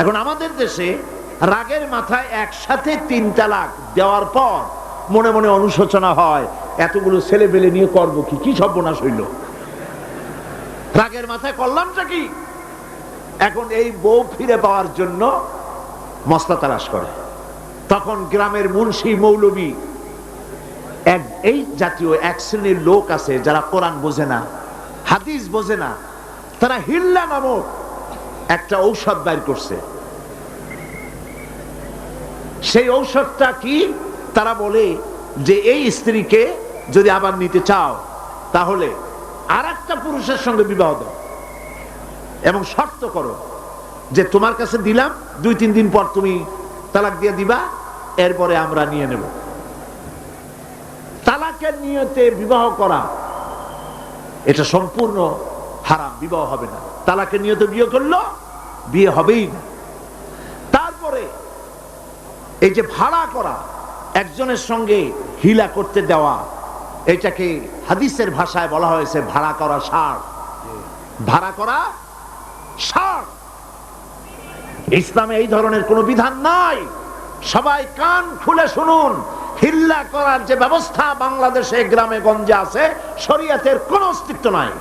এখন আমাদের দেশে রাগের মাথায় একসাথে তিন তালাক দেওয়ার পর মনে মনে অনুশোচনা হয়, এতগুলো ছেলে পেলে নিয়ে করব কি? কি সর্বনাশ হইল? রাগের মাথায় করলামটা কি? এখন এই বউ ফিরে পাওয়ার জন্য মস্তা তালাশ করে। তখন গ্রামের মুন্সি মৌলবী, এক, এই জাতীয় এক শ্রেণির লোক আছে যারা কোরআন বোঝে না, হাদিস বোঝে না, তারা হিল্লা নামক একটা ঔষধ বাইর করছে। সেই ঔষধটা কি? তারা বলে যে এই স্ত্রীকে যদি আবার নিতে চাও, তাহলে আর একটা পুরুষের সঙ্গে বিবাহ দাও। এবং শর্ত করো যে তোমার কাছে দিলাম, দুই তিন দিন পর তুমি তালাক দিয়ে দিবা, এরপরে আমরা নিয়ে নেব। তালাকের নিয়তে বিবাহ করা, এটা সম্পূর্ণ হারাম, বিবাহ হবে না। তালাকের নিয়তে বিয়ে করল, বিয়ে হবেই না। তারপরে এই যে ভাড়া করা, একজনের সঙ্গে হিলা করতে দেওয়া, এটাকে হাদিসের ভাষায় বলা হয়েছে ভাড়া করা সার ভাড়া করা সার ইসলামে এই ধরনের কোনো বিধান নাই। সবাই কান খুলে শুনুন। হিল্লা করার যে ব্যবস্থা বাংলাদেশে, গ্রামে, গঞ্জে আছে, শরীয়তের কোনো অস্তিত্ব নাই।